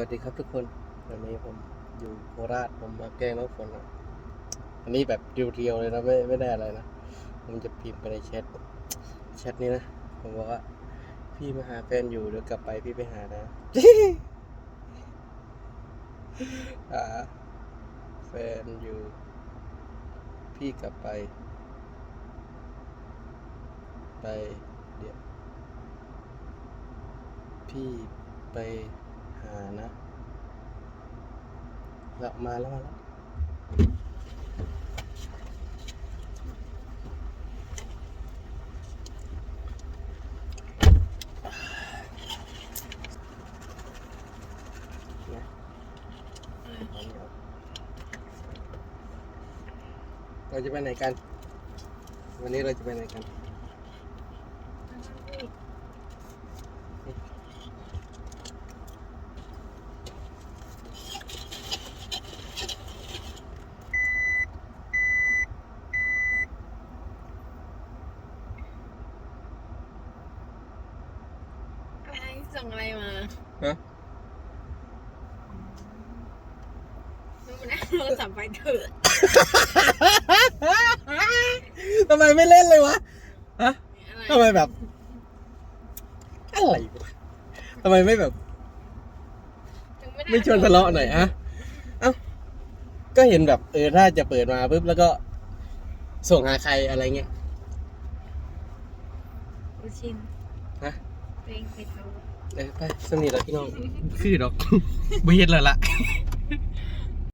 วัสดีครับทุกคนวันนี้ผมอยู่โคราชผมมาแกล้งน้องฝนนะอันนี้แบบเรียวๆเลยนะไม่ไม่ได้อะไรนะผมจะพิมพ์ไปในแชทแชทนี้นะผมบอกว่า พี่มาหาแฟนอยู่เดี๋ยวกลับไปพี่ไปหานะหาแฟนอยู่ พี่กลับไป ไปเดี๋ยวพี่ไป หานะแล้วมาแล้วมาแล้วเราจะไปไหนกัน วันนี้เราจะไปไหนกัน ส่งอะไรมาฮะดูนะโทรศัพท์ไปเถอะทำไมไม่เล่นเลยวะฮะอะไรทำไมแบบอะไรวะทำไมไม่แบบ ถึงด้ไม่ชวนทะเลาะหน่อยอะเอ้า ก็เห็นแบบเออถ้าจะเปิดมาปุ๊บแล้วก็ ส่งหาใครอะไรเงี้ยอุชินฮะเพลงไปเถอะ เออไปสนิทแล้วพี่น้อง คือดอกไม่เห็นเลยละ